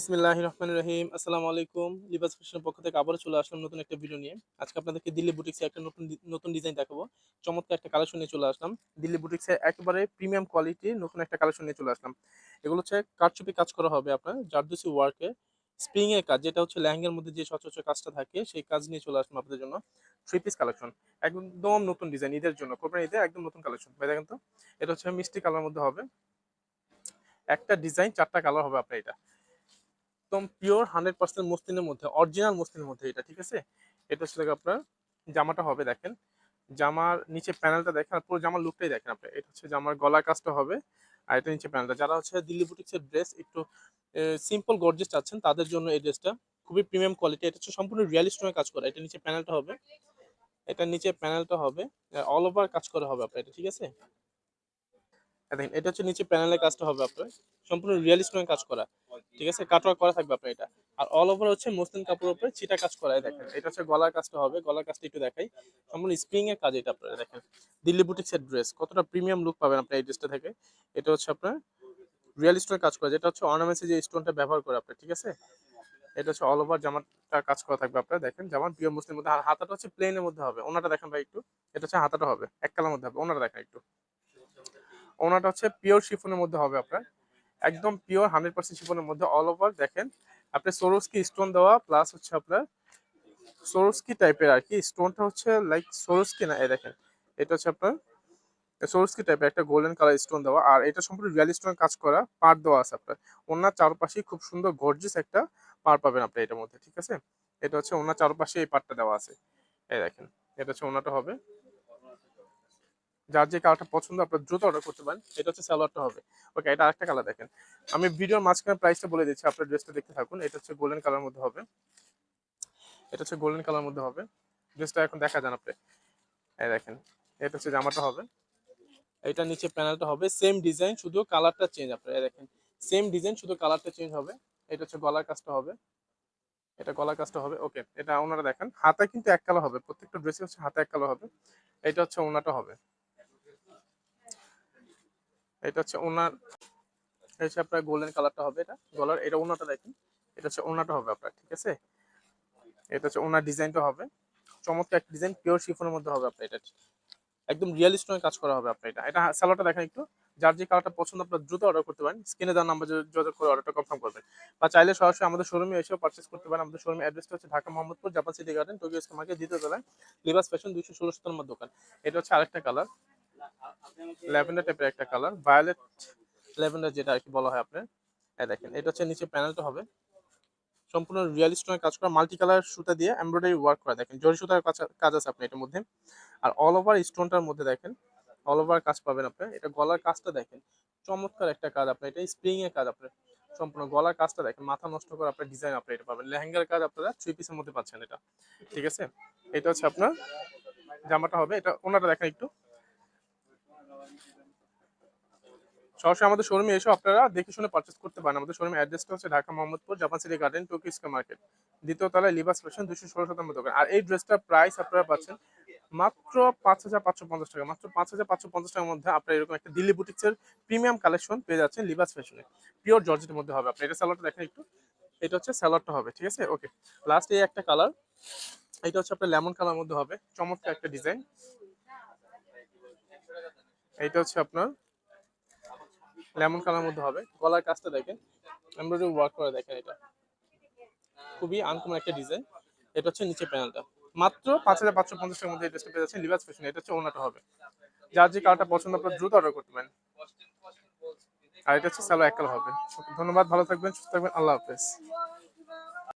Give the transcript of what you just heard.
বিসমিল্লাহ রহমান রহিম। আসসালামু আলাইকুম। লিবাস ফ্যাশনের পক্ষ থেকে আবারও চলে আসলাম নতুন একটা ভিডিও নিয়ে। আজকে আপনাদেরকে দিল্লি বুটিক্সে একটা নতুন নতুন ডিজাইন দেখাবো। চমৎকার একটা কালেকশন নিয়ে চলে আসলাম। দিল্লি বুটিক্সে একেবারে প্রিমিয়াম কোয়ালিটির নতুন একটা কালেকশন নিয়ে চলে আসলাম। এগুলো হচ্ছে কারচুপি কাজ করা হবে আপনার, জারদুসি ওয়ার্কে স্প্রিং এর কাজ, যেটা হচ্ছে লেহেঙ্গার মধ্যে যে সচরাচর কাজটা থাকে, সেই কাজ নিয়ে চলে আসলাম আপনাদের জন্য। থ্রি পিস কালেকশন একদম নতুন ডিজাইন ঈদের জন্য। কোরবানি ঈদে একদম নতুন কালেকশন ভাই, দেখেন তো, এটা হচ্ছে মিষ্টি কালার মধ্যে হবে। একটা ডিজাইন চারটা কালার হবে আপনার এটা। একদম পিওর হান্ড্রেড পার্সেন্ট মসলিনের মধ্যে অরিজিনাল মসলিনের মধ্যে এটা, ঠিক আছে? এটা হচ্ছে আপনার জামাটা হবে, দেখেন। জামার নিচে প্যানেলটা দেখেন, আর পুরো জামার লুকটাই দেখেন আপনি। এটা হচ্ছে জামার গলা কাজটা হবে, আর এটা নিচে প্যানেলটা যারা হচ্ছে দিল্লি বুটিক্সের ড্রেস একটু সিম্পল গর্জেস চাচ্ছেন, তাদের জন্য এই ড্রেসটা খুবই প্রিমিয়াম কোয়ালিটি এটা হচ্ছে সম্পূর্ণ রিয়ালিস্ট কাজ করা। এটা নিচে প্যানেলটা হবে। এটা নিচে প্যানেলটা হবে। অল ওভার কাজ করা হবে আপনার এটা, ঠিক আছে? দেখেন, এটা হচ্ছে নিচে প্যানেলের কাজটা হবে আপনার। সম্পূর্ণ রিয়ালিস্ট কাজ করা। ঠিক আছে? কাটওয়ার্ক করা থাকবে আপনার এটা। আর অল ওভার হচ্ছে মসলিন কাপড়ের উপরে চিটা কাজ করা দেখেন। এটা হচ্ছে গলার কাজটা হবে। গলার কাজটা একটু দেখাই। সম্পূর্ণ স্প্রিং এর কাজ এটা আপনারা দেখেন। দিল্লি বুটিক্সের ড্রেস কতটা প্রিমিয়াম লুক পাবেন আপনার এই ড্রেসটা থেকে। এটা হচ্ছে আপনার রিয়েল স্টোনের কাজ করা। যেটা হচ্ছে অর্নামেন্টসে যে স্টোনটা ব্যবহার করে আপনার ঠিক আছে? এটা হচ্ছে অল ওভার জামাটা কাজ করা থাকবে আপনারা, দেখেন। জামার পিওর মুসলিম মধ্যে। আর হাতাটা হচ্ছে প্লেনের মধ্যে হবে। ওনাটা দেখেন ভাই একটু। এটা হচ্ছে হাতাটা হবে। এক কালার মধ্যে হবে। ওনাটা দেখেন একটু। ওনাটা হচ্ছে পিওর শিফনের মধ্যে হবে আপনার। একদম পিওর হান্ড্রেড পার্সেন্ট শিফনের মধ্যে অল ওভার দেখেন। আপনি সোরোস্কি স্টোন দেওয়া প্লাস হচ্ছে আপনার সোরোস্কি টাইপের আর কি স্টোনটা হচ্ছে লাইক সোরোস্কি না, এই দেখেন। এটা হচ্ছে আপনার সোরোস্কি টাইপের একটা গোল্ডেন কালার স্টোন দেওয়া। আর এটা সম্পূর্ণ রিয়াল স্টোন কাজ করা পার দেওয়া আছে আপনার। ওনার চারপাশে খুব সুন্দর গর্জিয়াস একটা পার পাবেন আপনি এটার মধ্যে, ঠিক আছে? এটা হচ্ছে ওনার চারপাশে এই পার্টটা দেওয়া আছে। এই দেখেন, এটা হচ্ছে ওনাটা হবে। যার যে কালারটা পছন্দ, আপনার দ্রুত অর্ডার করতে পারেন। এটা হচ্ছে সালোয়ারটা হবে। ওকে এটা আরেকটা কালার দেখেন। আমি ভিডিওর মাঝখানে প্রাইসটা বলে দিচ্ছি, আপনার ড্রেসটা দেখতে থাকুন। এটা হচ্ছে গোল্ডেন কালার মধ্যে হবে। এটা হচ্ছে গোল্ডেন কালার মধ্যে হবে। ড্রেসটা এখন দেখা যান আপনি। এই দেখেন, এটা হচ্ছে জামাটা হবে। এটা নিচে প্যানেলটা হবে। সেম ডিজাইন শুধু কালারটা চেঞ্জ আপনার, এই দেখেন। সেম ডিজাইন শুধু কালারটা চেঞ্জ হবে। এটা হচ্ছে গলার কাজটা হবে। এটা গলার কাজটা হবে। ওকে এটা ওনারা দেখেন। হাতা কিন্তু এক কালার হবে। প্রত্যেকটা ড্রেসে হচ্ছে হাতা এক কালার হবে। এটা হচ্ছে ওনাটা হবে। এটা হচ্ছে ওনার, এটা হচ্ছে আপনার গোল্ডেন কালারটা হবে এটা, গলার, এটা ওনাটা দেখেন, এটা হচ্ছে ওনাটা হবে আপনার, ঠিক আছে? এটা হচ্ছে ওনার ডিজাইনটা হবে। চমৎকার একটা ডিজাইন পিওর শিফনের মধ্যে হবে আপনার এটা। একদম রিয়ালিস্ট কাজ করা হবে আপনার এটা। এটা স্যালোটা দেখেন একটু। যার যে কালারটা পছন্দ, আপনার দ্রুত অর্ডার করতে পারেন। স্ক্রিনে দেওয়ার নাম্বার যোগাযোগ করে অর্ডারটা কনফার্ম করবেন। বা চাইলে সরাসরি আমাদের শোরুমে এসেও পারচেস করতে পারেন। আমাদের শোরুমের অ্যাড্রেসটা হচ্ছে Dhaka Mohammadpur, Japan city garden Tokyo market দ্বিতীয় তলায় লিবাস ফ্যাশন দুইশো ষোলো নম্বর দোকান। এটা হচ্ছে আরেকটা কালার ল্যাভেন্ডার টাইপের একটা কালার ভায়োলেট ল্যাভেন্ডার যেটা আর কি বলা হয় আপনার। দেখেন, এটা হচ্ছে নিচে প্যানেলটা হবে। সম্পূর্ণ রিয়াল স্টোনের কাজ করা মাল্টি কালার সুতা দিয়ে এমব্রয়ডারি ওয়ার্ক করা। দেখেন, জরি সুতার কাজ আছে আপনার এটার মধ্যে। আর অল ওভার স্টোনটার মধ্যে দেখেন অল ওভার কাজ পাবেন আপনি এটা গলার কাজটা দেখেন, চমৎকার একটা কাজ আপনার। এটা স্প্রিং এর কাজ আপনার। সম্পূর্ণ গলার কাজটা দেখেন, মাথা নষ্ট করে আপনার ডিজাইন আপনি এটা পাবেন। লেহেঙ্গার কাজ আপনারা থ্রি পিসের মধ্যে পাচ্ছেন এটা। ঠিক আছে? এটা হচ্ছে আপনার জামাটা হবে। এটা ওনাটা দেখেন একটু। সরাসরি আমাদের শোরুমে এসে আপনারা দেখে শুনে পারচেস করতে পারেন। আমাদের শোরুমের অ্যাড্রেসটা হচ্ছে Dhaka Mohammadpur Japan city garden Tokyo square market দ্বিতীয় তলায় লিবাস ফ্যাশন দুশো ষোলো শতাংশ দোকান। আর এই ড্রেসটার প্রাইস আপনারা পাচ্ছেন মাত্র পাঁচ হাজার পাঁচশো পঞ্চাশ টাকা। মাত্র পাঁচ হাজার পাঁচশো পঞ্চাশ টাকার মধ্যে আপনার এরকম একটা দিল্লি বুটিক্সের প্রিমিয়াম কালেকশন পেয়ে যাচ্ছেন লিবাস ফ্যাশনে পিওর জর্জেটের মধ্যে হবে। আপনার এটা স্যালাডটা দেখেন একটু। এটা হচ্ছে স্যালাডটা হবে, ঠিক আছে? ওকে লাস্ট এই একটা কালার এটা হচ্ছে আপনার লেমন কালার মধ্যে হবে। চমৎকার একটা ডিজাইন এটা হচ্ছে আপনার লেমন কালার মধ্যে হবে। গলার কাজটা দেখেন। এমব্রয়ডারি ওয়ার্ক করে দেখেন এটা। খুবই আনকমন একটা ডিজাইন এটা হচ্ছে নিচে প্যানেলটা মাত্র পাঁচ হাজার পাঁচশো পঞ্চাশের মধ্যে এই ড্রেসটা পেয়ে যাচ্ছেন লিভাস ফ্যাশন এটা হচ্ছে ওনাটা হবে। যার যে কালারটা পছন্দ, আপনার দ্রুত অর্ডার করতে পারেন। আর এটা হচ্ছে স্যালো এক হবে। ধন্যবাদ, ভালো থাকবেন, সুস্থ থাকবেন। আল্লাহ হাফেজ।